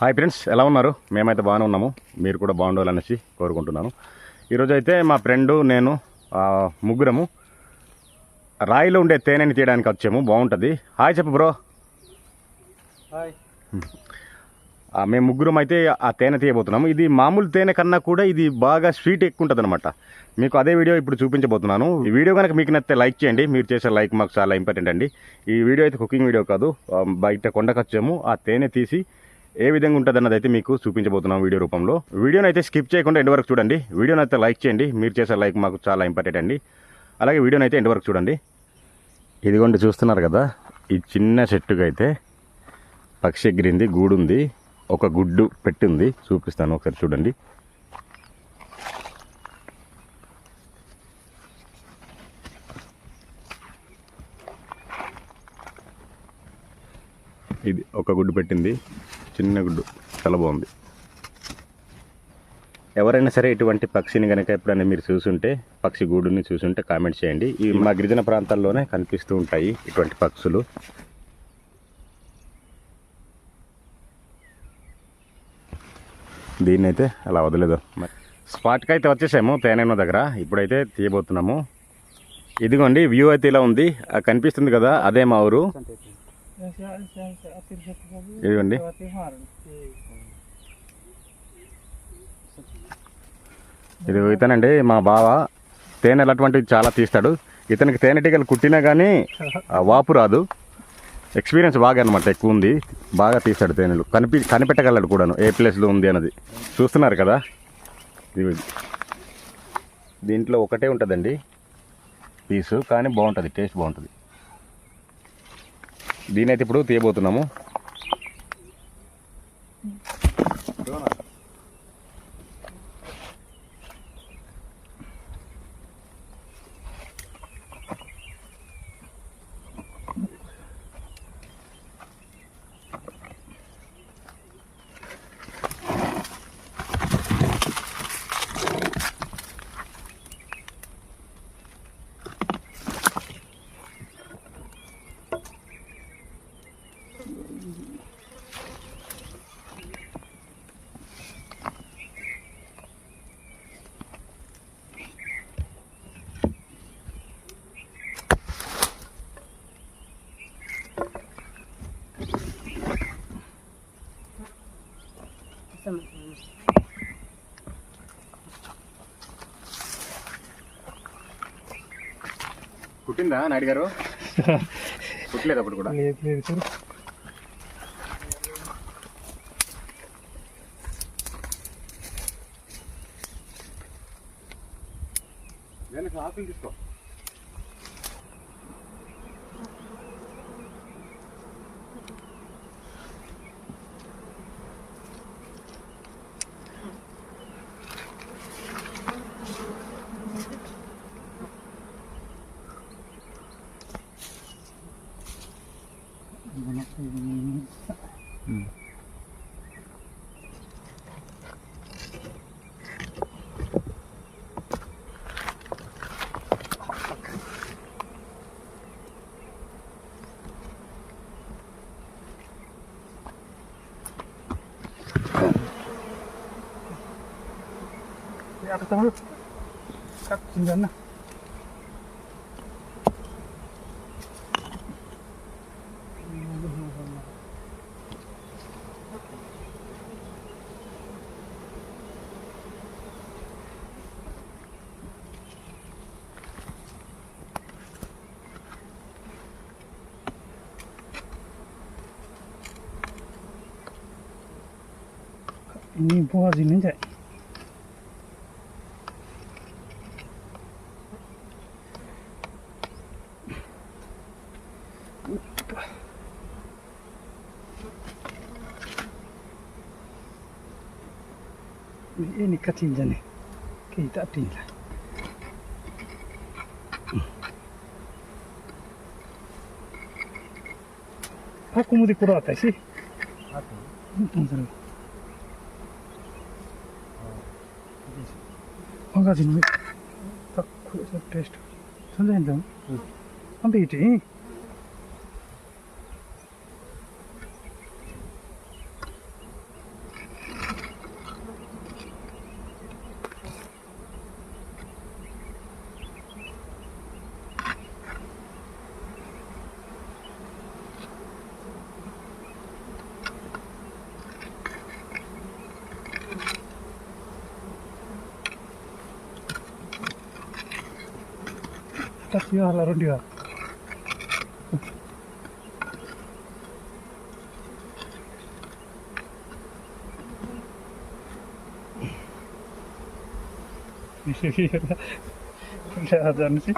Hi friends ఎలా ఉన్నారు? మేమైతే బాగానే ఉన్నాము. మీరు కూడా బాగుండాలనేసి కోరుకుంటున్నాను. ఈరోజు అయితే మా ఫ్రెండు నేను ముగ్గురము రాయిలో ఉండే తేనెని తీయడానికి వచ్చాము. బాగుంటుంది. హాయ్ చెప్పు బ్రో హాయ్ మేము ముగ్గురం అయితే ఆ తేనె తీయబోతున్నాము. ఇది మామూలు తేనె కన్నా కూడా ఇది బాగా స్వీట్ ఎక్కువ ఉంటుంది అనమాట మీకు అదే వీడియో ఇప్పుడు చూపించబోతున్నాను. ఈ వీడియో కనుక మీకు నచ్చితే లైక్ చేయండి. మీరు చేసే లైక్ మాకు చాలా ఇంపార్టెంట్ అండి. ఈ వీడియో అయితే కుకింగ్ వీడియో కాదు. బయట కొండకు వచ్చాము ఆ తేనె తీసి ఏ విధంగా ఉంటుంది అన్నది అయితే మీకు చూపించబోతున్నాం వీడియో రూపంలో. వీడియోని అయితే స్కిప్ చేయకుండా ఎండ్ వరకు చూడండి. వీడియోని అయితే లైక్ చేయండి. మీరు చేసే లైక్ మాకు చాలా ఇంపార్టెంట్ అండి. అలాగే వీడియోని అయితే ఎండ్ వరకు చూడండి. ఇదిగోండి చూస్తున్నారు కదా ఈ చిన్న చెట్టుకు అయితే పక్షి ఎగిరింది గూడుంది ఒక గుడ్డు పెట్టింది. చూపిస్తాను ఒకసారి చూడండి ఇది ఒక గుడ్డు పెట్టింది. చిన్న గుడ్డు. చాలా బాగుంది. ఎవరైనా సరే ఇటువంటి పక్షిని కనుక ఎప్పుడైనా మీరు చూసుంటే పక్షి గూడుని చూసుంటే కామెంట్ చేయండి. ఈ మా గిరిజన ప్రాంతాల్లోనే కనిపిస్తూ ఉంటాయి ఇటువంటి పక్షులు. దీన్ని అయితే అలా వదలేదు స్పాట్కి అయితే వచ్చేసాము తేనెన్న దగ్గర. ఇప్పుడైతే తీయబోతున్నాము. ఇదిగోండి వ్యూ అయితే ఇలా ఉంది. కనిపిస్తుంది కదా అదే మా ఊరు. ఇదిగోండి ఇది ఇతనండి మా బావ. తేనెలు అటువంటివి చాలా తీస్తాడు. ఇతనికి తేనెటీగలు కుట్టినా కానీ వాపు రాదు. ఎక్స్పీరియన్స్ బాగా అనమాట ఎక్కువ ఉంది. బాగా తీస్తాడు తేనెలు. కనిపి కనిపెట్టగలడు కూడాను ఏ ప్లేస్లో ఉంది అన్నది. చూస్తున్నారు కదా? ఇది దీంట్లో ఒకటే ఉంటుందండి. పీసు కానీ బాగుంటుంది టేస్ట్ బాగుంటుంది. దీనైతే ఇప్పుడు తీయబోతున్నాము. కుట్టిందా నాయుడు గారు? కుట్టలేదు అప్పుడు కూడా. లేదు లేదు Banak ko yung Hmm. Ya ketemu. Kak, sendirian lah. quindi un po' facilmente vieni katinjani keita atinla pakumudi kurata si Pakumudi. 한 가지는 딱 그래서 베스트 선생님들 안 되겠 Taxi ya, dia iya, iya, iya. Ini ada anu sih.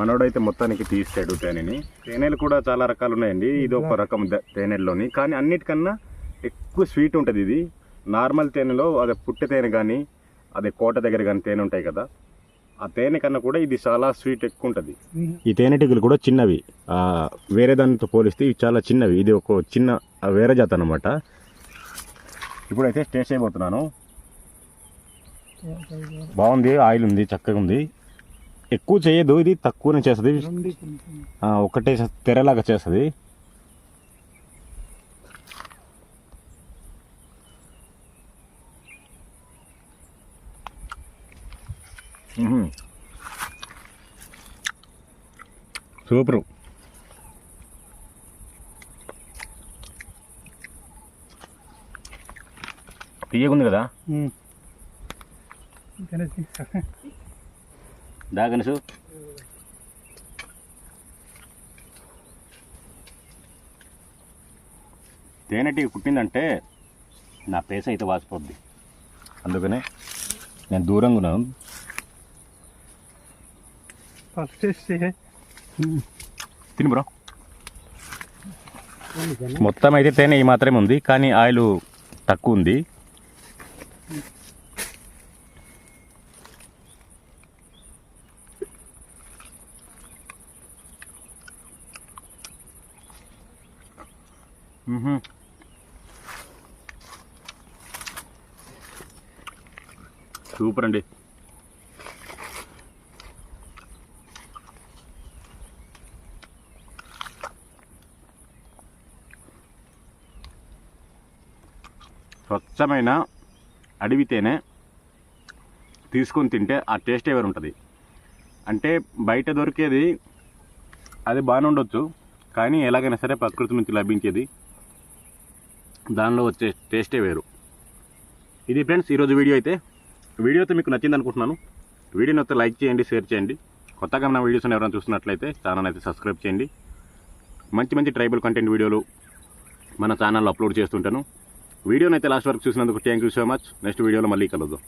మనోడైతే మొత్తానికి తీస్తాడు తేనెని. తేనెలు కూడా చాలా రకాలు ఉన్నాయండి ఇది ఒక రకం తేనెల్లోని. కానీ అన్నిటికన్నా ఎక్కువ స్వీట్ ఉంటుంది ఇది. నార్మల్ తేనెలో అదే పుట్టె తేనె కానీ అదే కోట దగ్గర కానీ తేనె ఉంటాయి కదా. ఆ తేనె కన్నా కూడా ఇది చాలా స్వీట్ ఎక్కువ ఉంటుంది ఈ తేనెటీగలు కూడా చిన్నవి. వేరే దానితో పోలిస్తే ఇవి చాలా చిన్నవి. ఇది ఒక చిన్న వేరే జాత అనమాట ఇప్పుడైతే టేస్ట్ అయిపోతున్నాను బాగుంది ఆయిల్ ఉంది చక్కగా ఉంది. ఎక్కువ చేయదు ఇది తక్కువనే చేస్తుంది. ఒకటే తెరలాగా చేస్తుంది. సూపరు. తీయగుంది కదా? తినేసి దాగనసు తేనెటీగ కుట్టిందంటే నా పేస అయితే వాసిపోద్ది. అందుకనే నేను దూరంగా ఉన్నాను. తిని బ్రో. మొత్తం అయితే తేనె ఈ మాత్రమే ఉంది కానీ ఆయిల్ తక్కువ ఉంది. Mm-hmm. సూపర్ అండి. స్వచ్ఛమైన అడవి తేనె తీసుకొని తింటే ఆ టేస్ట్ ఎవరు ఉంటుంది? అంటే బయట దొరికేది అది బాగానే ఉండొచ్చు కానీ ఎలాగైనా సరే ప్రకృతి నుంచి లభించేది దానిలో వచ్చే టేస్టే వేరు. ఇది ఫ్రెండ్స్ ఈరోజు వీడియో అయితే. వీడియో అయితే మీకు నచ్చింది అనుకుంటున్నాను. వీడియోని అయితే లైక్ చేయండి షేర్ చేయండి. కొత్తగా నా వీడియోస్ని ఎవరైనా చూస్తున్నట్లయితే ఛానల్ అయితే సబ్స్క్రైబ్ చేయండి. మంచి మంచి ట్రైబల్ కంటెంట్ వీడియోలు మన ఛానల్లో అప్లోడ్ చేస్తుంటాను. వీడియోని అయితే లాస్ట్ వరకు చూసినందుకు thank you so much next వీడియోలో మళ్ళీ కలుద్దాం.